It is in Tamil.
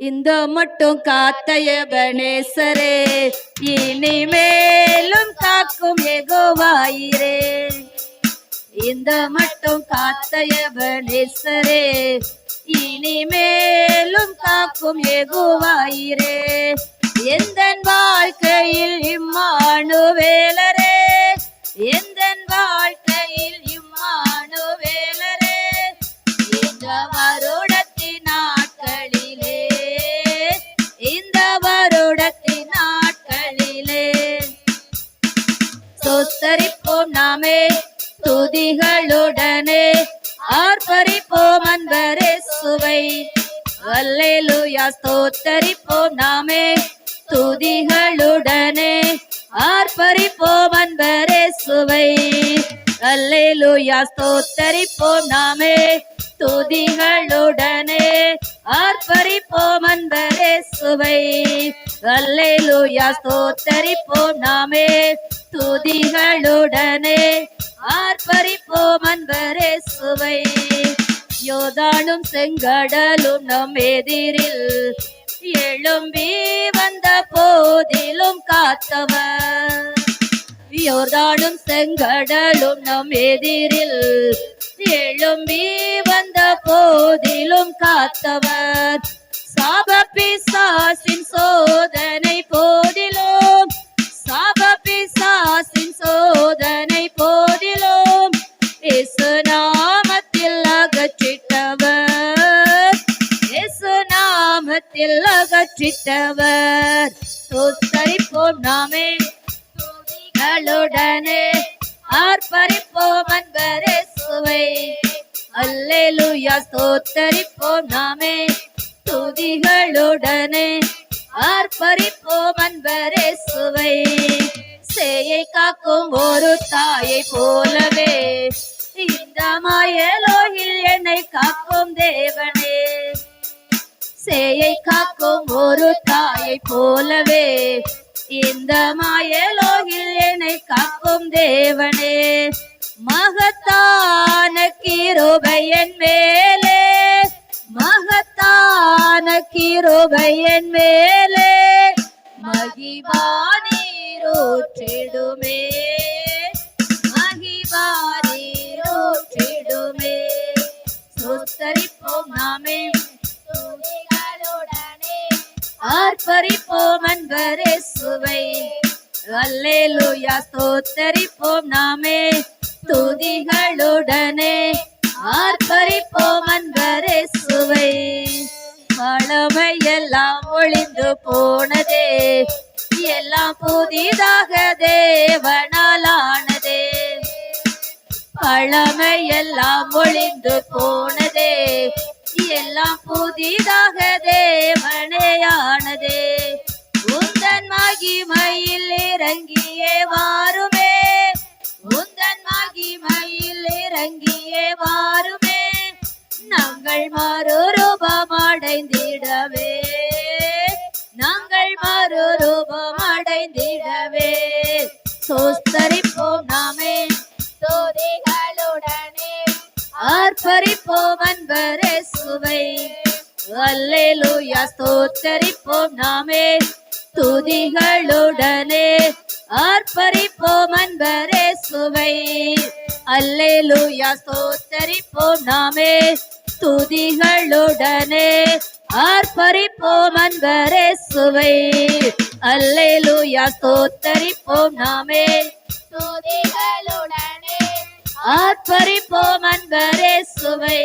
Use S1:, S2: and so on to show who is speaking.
S1: இந்த மட்டும் காத்தைய காத்தயபனேசரே இனிமேலும் தாக்கும் எகோவாயிரே இந்த மட்டும் காத்தைய காத்தயபனேசரே இனிமேலும் காக்கும் எகோவாயிரே எந்த வாழ்க்கையில் இம்மானுவேலரே துதிகளுடனே ஆர்ப்பரிப்போம் அன்பரே சுவை வல்லேலுயா ஸ்தோத்தரிப்போம் நாமே. துதிகளுடனே ஆர்ப்பரிப்போம் அன்பரே சுவை அல்லேலூயா ஸ்தோத்தரிப்போம் நாமே. துதிகளுடனே ஆர்ப்பரிப்போம் அன்பரே சுவை அல்லேலூயா ஸ்தோத்தரிப்போம் நாமே. துதிகளுடனே ஆர்ப்பரிப்போம் அன்பரே சுவை யோதானும் செங்கடலும் நம் எதிரில். எழும்பி வந்த போதிலும் காத்தவர். யோர்தானும் செங்கடலும் நம் எதிரில். எழும்பி வந்த போதிலும் காத்தவர். சாப சாசின் சோதனை உலகத்தில் அகற்றித்தவர் தோத்தரிப்போம் நாமே. துதிகளுடனே ஆர்ப்பரிப்போம் அன்பரே சுவை அல்லேலூயா தோத்தரிப்போம் நாமே. துதிகளுடனே ஆர்ப்பரிப்போம் அன்பரே சுவை சேயை காக்கும் ஒரு தாயை போலவே. இந்த மாயலோகில் என்னை காக்கும் தேவனே. சேயை காக்கும் ஒரு தாயை போலவே இந்த மாயலோகில் என்னை காக்கும் தேவனே. மகத்தான கிருபை மேலே. மகத்தான கிருபை என் மேலே. மகிபானீரோற்றிடுமே மகிபானீரோற்றிடுமே சுத்தரிப்போம் நாமே. ஆர்ப்பரிப்போம் அன்பரே சுவை அல்லேலூயா ஸ்தோத்தரிப்போம் நாமே. துதிகளுடனே ஆர்ப்பரிப்போம் அன்பரே சுவை பழமையெல்லாம் ஒளிந்து போனதே. எல்லாம் புதிதாக தேவனாலானதே. பழமையெல்லாம் ஒளிந்து போனதே. எல்லாம் புதிதாக தேவனேயானதே. உந்தன் மகிமையில் இறங்கியே வாருமே உந்தன் மகிமையில் இறங்கியே வாருமே நாங்கள் மறுரூபம் அடைந்திடவே நாங்கள் மறுரூபம் அடைந்திடவே ஆர்ப்பரிப்போம் அன்பரே சுவை. அல்லேலூயா ஸ்தோத்தரிப்போம் நாமே. துதிகளுடனே ஆர்ப்பரிப்போம் அன்பரே சுவை. அல்லேலூயா ஸ்தோத்தரிப்போம் நாமே. துதிகளுடனே ஆர்ப்பரிப்போம் அன்பரே சுவை. அல்லேலூயா ஸ்தோத்தரிப்போம் நாமே. துதிகள் ஆர்ப்பரிப்போம் அன்பரே சுவை.